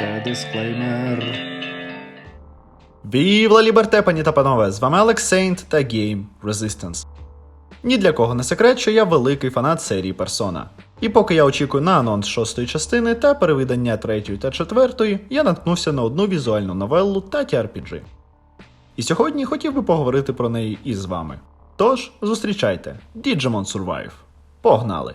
Це дисклеймер. Вівла Ліберте, пані та панове! З вами Алекс Сейнт та Game Resistance. Ні для кого не секрет, що я великий фанат серії Persona. І поки я очікую на анонс шостої частини та перевидання третьої та четвертої, я наткнувся на одну візуальну новелу та TRPG. І сьогодні хотів би поговорити про неї із вами. Тож, зустрічайте Digimon Survive. Погнали!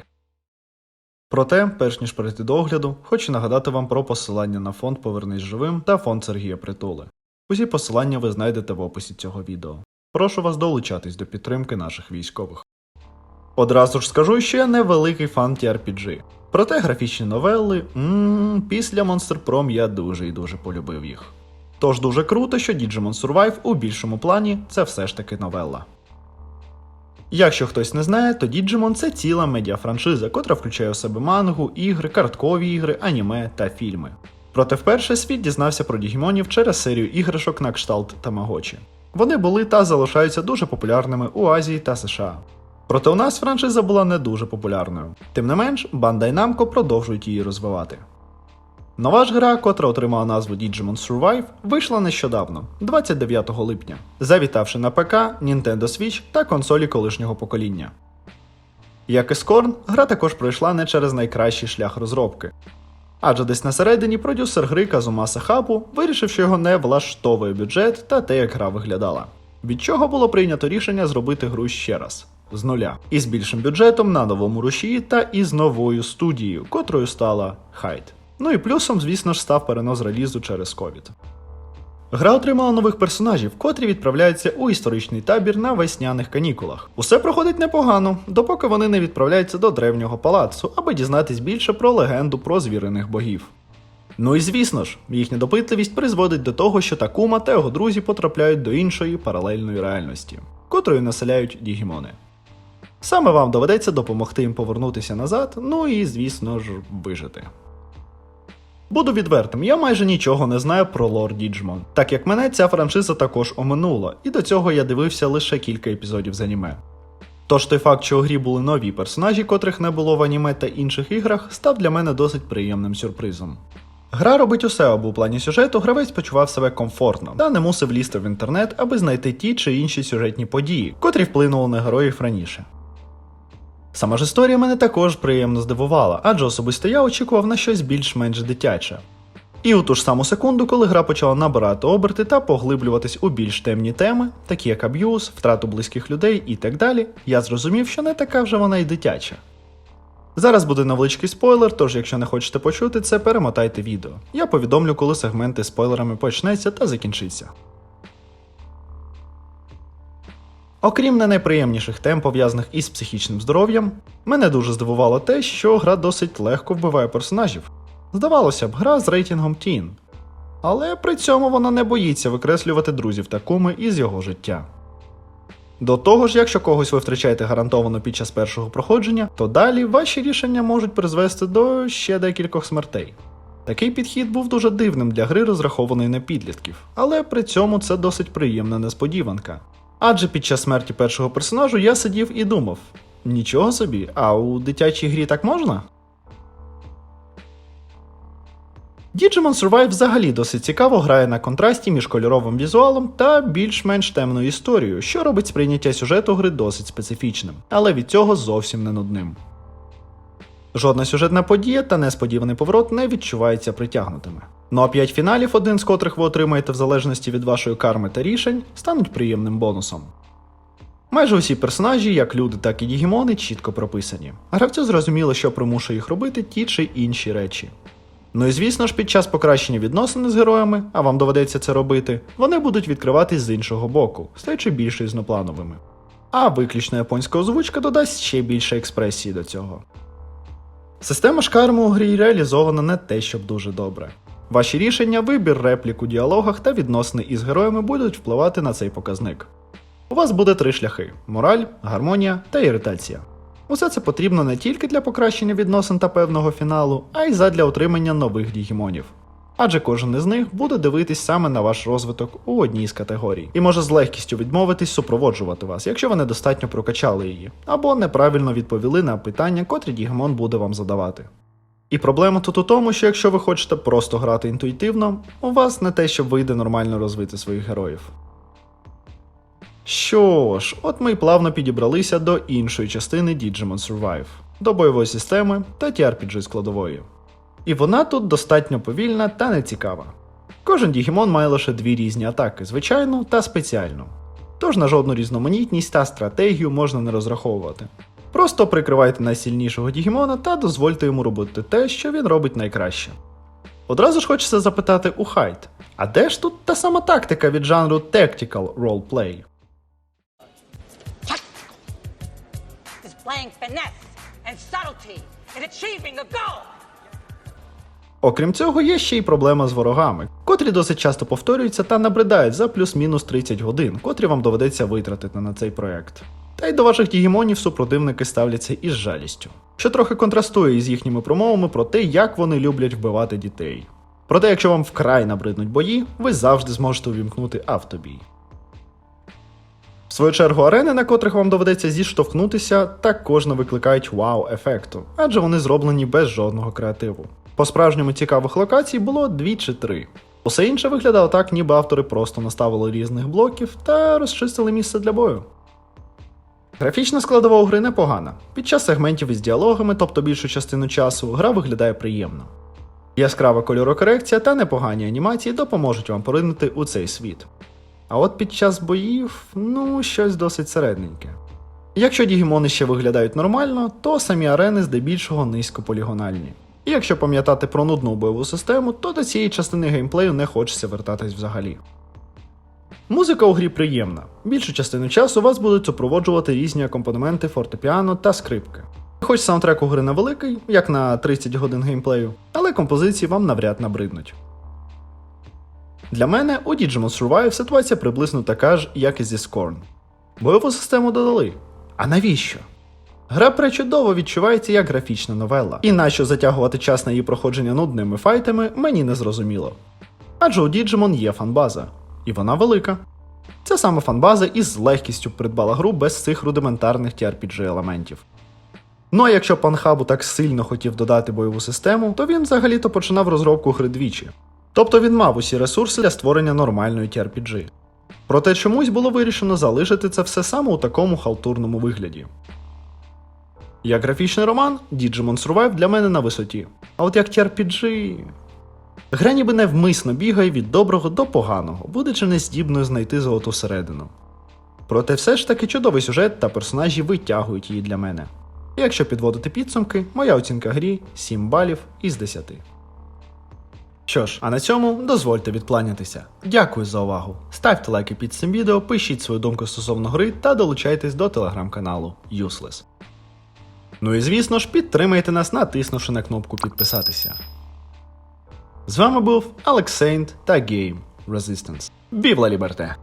Проте, перш ніж перейти до огляду, хочу нагадати вам про посилання на фонд Повернись живим та фонд Сергія Притули. Усі посилання ви знайдете в описі цього відео. Прошу вас долучатись до підтримки наших військових. Одразу ж скажу, що я не великий фан TRPG. Проте графічні новели, мм, після Monster Prom я дуже і дуже полюбив їх. Тож дуже круто, що Digimon Survive у більшому плані це все ж таки новела. Якщо хтось не знає, то Digimon це ціла медіафраншиза, котра включає у себе мангу, ігри, карткові ігри, аніме та фільми. Проте вперше світ дізнався про Дігімонів через серію іграшок на кшталт Тамагочі. Вони були та залишаються дуже популярними у Азії та США. Проте у нас франшиза була не дуже популярною. Тим не менш, Bandai Namco продовжують її розвивати. Нова ж гра, котра отримала назву Digimon Survive, вийшла нещодавно, 29 липня, завітавши на ПК, Nintendo Switch та консолі колишнього покоління. Як і Scorn, гра також пройшла не через найкращий шлях розробки. Адже десь на середині продюсер гри Казумаса Хабу вирішив, що його не влаштовує бюджет та те, як гра виглядала. Від чого було прийнято рішення зробити гру ще раз з нуля, із більшим бюджетом на новому рушії та із новою студією, котрою стала Hyde. Ну і плюсом, звісно ж, став перенос релізу через ковід. Гра отримала нових персонажів, котрі відправляються у історичний табір на весняних канікулах. Усе проходить непогано, допоки вони не відправляються до древнього палацу, аби дізнатись більше про легенду про звірених богів. Ну і звісно ж, їхня допитливість призводить до того, що Такума та його друзі потрапляють до іншої паралельної реальності, котрою населяють Дігімони. Саме вам доведеться допомогти їм повернутися назад, ну і, звісно ж, вижити. Буду відвертим, я майже нічого не знаю про лор Діджмон, так як мене ця франшиза також оминула, і до цього я дивився лише кілька епізодів з аніме. Тож той факт, що у грі були нові персонажі, котрих не було в аніме та інших іграх, став для мене досить приємним сюрпризом. Гра робить усе, аби у плані сюжету гравець почував себе комфортно та не мусив лізти в інтернет, аби знайти ті чи інші сюжетні події, котрі вплинули на героїв раніше. Сама ж історія мене також приємно здивувала, адже особисто я очікував на щось більш-менш дитяче. І у ту ж саму секунду, коли гра почала набирати оберти та поглиблюватись у більш темні теми, такі як аб'юз, втрату близьких людей і так далі, я зрозумів, що не така вже вона й дитяча. Зараз буде невеличкий спойлер, тож якщо не хочете почути це, перемотайте відео. Я повідомлю, коли сегменти спойлерами почнеться та закінчиться. Окрім не найприємніших тем, пов'язаних із психічним здоров'ям, мене дуже здивувало те, що гра досить легко вбиває персонажів. Здавалося б, гра з рейтингом Teen. Але при цьому вона не боїться викреслювати друзів та куми із його життя. До того ж, якщо когось ви втрачаєте гарантовано під час першого проходження, то далі ваші рішення можуть призвести до ще декількох смертей. Такий підхід був дуже дивним для гри, розрахованої на підлітків, але при цьому це досить приємна несподіванка. Адже під час смерті першого персонажу я сидів і думав: нічого собі, а у дитячій грі так можна? Digimon Survive взагалі досить цікаво грає на контрасті між кольоровим візуалом та більш-менш темною історією, що робить сприйняття сюжету гри досить специфічним, але від цього зовсім не нудним. Жодна сюжетна подія та несподіваний поворот не відчуваються притягнутими. Ну а 5 фіналів, один з котрих ви отримаєте в залежності від вашої карми та рішень, стануть приємним бонусом. Майже усі персонажі, як люди, так і дігімони, чітко прописані. Гравцю зрозуміло, що примушує їх робити ті чи інші речі. Ну і звісно ж, під час покращення відносин з героями, а вам доведеться це робити, вони будуть відкриватись з іншого боку, стаючи більш різноплановими. А виключно японська озвучка додасть ще більше експресії до цього. Система шкарму у грі реалізована не те, щоб дуже добре. Ваші рішення, вибір реплік у діалогах та відносини із героями будуть впливати на цей показник. У вас буде три шляхи: мораль, гармонія та іритація. Усе це потрібно не тільки для покращення відносин та певного фіналу, а й задля отримання нових дігімонів. Адже кожен із них буде дивитись саме на ваш розвиток у одній з категорій, і може з легкістю відмовитись супроводжувати вас, якщо ви недостатньо прокачали її, або неправильно відповіли на питання, котрі Дігімон буде вам задавати. І проблема тут у тому, що якщо ви хочете просто грати інтуїтивно, у вас не те, щоб вийде нормально розвити своїх героїв. Що ж, от ми й плавно підібралися до іншої частини Digimon Survive, до бойової системи та TRPG складової. І вона тут достатньо повільна та нецікава. Кожен Дігімон має лише дві різні атаки звичайну та спеціальну. Тож на жодну різноманітність та стратегію можна не розраховувати. Просто прикривайте найсильнішого Дігімона та дозвольте йому робити те, що він робить найкраще. Одразу ж хочеться запитати у Хайт, а де ж тут та сама тактика від жанру Tactical Roleplay? and subtlety in achieving a goal. Окрім цього, є ще й проблема з ворогами, котрі досить часто повторюються та набридають за плюс-мінус 30 годин, котрі вам доведеться витратити на цей проект. Та й до ваших дігімонів супротивники ставляться із жалістю, що трохи контрастує із їхніми промовами про те, як вони люблять вбивати дітей. Проте, якщо вам вкрай набриднуть бої, ви завжди зможете увімкнути автобій. В свою чергу арени, на котрих вам доведеться зіштовхнутися, також не викликають вау-ефекту, адже вони зроблені без жодного креативу. По справжньому цікавих локацій було дві чи три. Усе інше виглядало так, ніби автори просто наставили різних блоків та розчистили місце для бою. Графічна складова у гри непогана. Під час сегментів із діалогами, тобто більшу частину часу, гра виглядає приємно. Яскрава кольорокорекція та непогані анімації допоможуть вам поринути у цей світ. А от під час боїв, ну, щось досить середненьке. Якщо дігімони ще виглядають нормально, то самі арени здебільшого низькополігональні. І якщо пам'ятати про нудну бойову систему, то до цієї частини геймплею не хочеться вертатись взагалі. Музика у грі приємна. Більшу частину часу вас будуть супроводжувати різні акомпанементи фортепіано та скрипки. Хоч саундтрек у гри невеликий, як на 30 годин геймплею, але композиції вам навряд набриднуть. Для мене у Digimon Survive ситуація приблизно така ж, як і зі Scorn. Бойову систему додали. А навіщо? Гра пречудово відчувається як графічна новела, і нащо затягувати час на її проходження нудними файтами, мені не зрозуміло. Адже у Digimon є фанбаза, і вона велика. Ця саме фанбаза із легкістю придбала гру без цих рудиментарних TRPG елементів. Ну а якщо пан Хабу так сильно хотів додати бойову систему, то він взагалі-то починав розробку гри двічі. Тобто він мав усі ресурси для створення нормальної TRPG. Проте чомусь було вирішено залишити це все саме у такому халтурному вигляді. Як графічний роман, Digimon Survive для мене на висоті. А от як TRPG... Гра ніби невмисно бігає від доброго до поганого, будучи нездібною знайти золоту середину. Проте все ж таки чудовий сюжет та персонажі витягують її для мене. І якщо підводити підсумки, моя оцінка грі 7 балів із 10. Що ж, а на цьому дозвольте відкланятися. Дякую за увагу. Ставте лайки під цим відео, пишіть свою думку стосовно гри та долучайтесь до телеграм-каналу Useless. Ну і звісно ж, підтримайте нас, натиснувши на кнопку підписатися. З вами був Алексейнт та Game Resistance. Бівла Ліберте!